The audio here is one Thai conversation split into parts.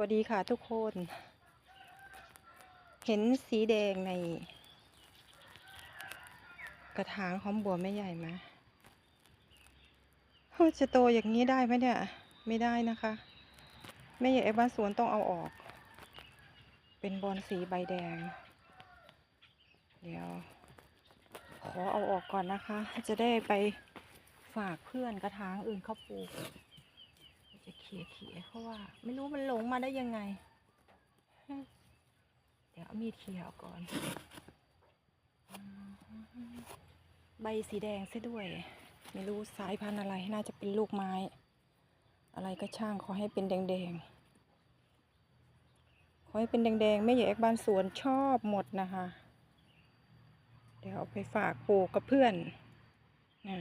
วัสดีค่ะทุกคน เห็นสีแดงใน กระถางหอมบัวไม่ใหญ่ไหมจะโตอย่างนี้ได้ไหมเนี่ย ไม่ได้นะคะแม่ใหญ่ไอ้บ้านสวนต้องเอาออก เป็นบอลสีใบแดง เดี๋ยว ขอเอาออกก่อนนะคะ จะได้ไปฝากเพื่อนกระถางอื่นเขาปลูก ขี่ยเขี่ยเพราะว่า ไม่รู้มันหลงมาได้ยังไง เดี๋ยวเอามีดเขี่ยก่อน ใบสีแดงซะด้วย ไม่รู้สายพันธุ์อะไร น่าจะเป็นลูกไม้ อะไรก็ช่างขอให้เป็นแดงๆ ขอให้เป็นแดงๆ ไม่ใหญ่เอกบ้านสวนชอบหมดนะคะ เดี๋ยวเอาไปฝากปลูกกับเพื่อนนะ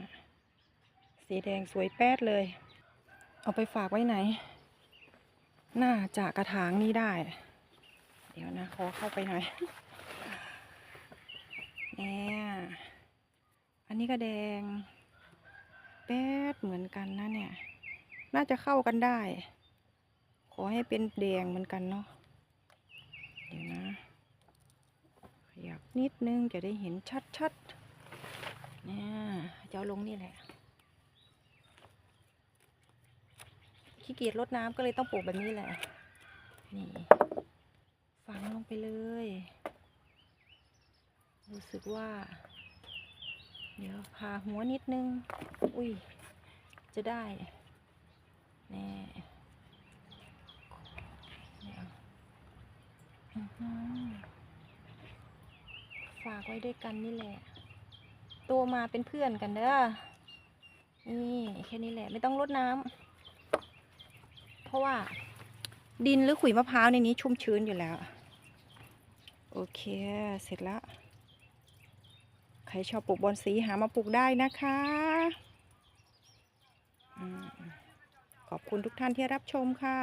สีแดงสวยแป๊ดเลย เอาไปฝากไว้ไหน น่าจะกระถางนี้ได้ เดี๋ยวนะขอเข้าไปหน่อยเนี่ยอันนี้ก็แดง แป๊ดเหมือนกันนะเนี่ย น่าจะเข้ากันได้ ขอให้เป็นแดงเหมือนกันเนาะ เดี๋ยวนะ ขยับนิดนึงจะได้เห็นชัดๆเนี่ยจะเอาลงนี่แหละ ขี้เกียจรดน้ำก็เลยต้องปลูกแบบนี้แหละ นี่ฝังลงไปเลย รู้สึกว่า เดี๋ยวพาหัวนิดนึง อุ้ย จะได้แน่เนี่ยอื้อหือฝากไว้ด้วยกันนี่แหละโตมาเป็นเพื่อนกันเด้อ นี่แค่นี้แหละ ไม่ต้องรดน้ำ ราะว่า ดินหรือขุยมะพร้าวในนี้ชุ่มชื้นอยู่แล้ว โอเค เสร็จแล้ว ใครชอบปลูกบอนสีหามาปลูกได้นะคะขอบคุณทุกท่านที่รับชมค่ะ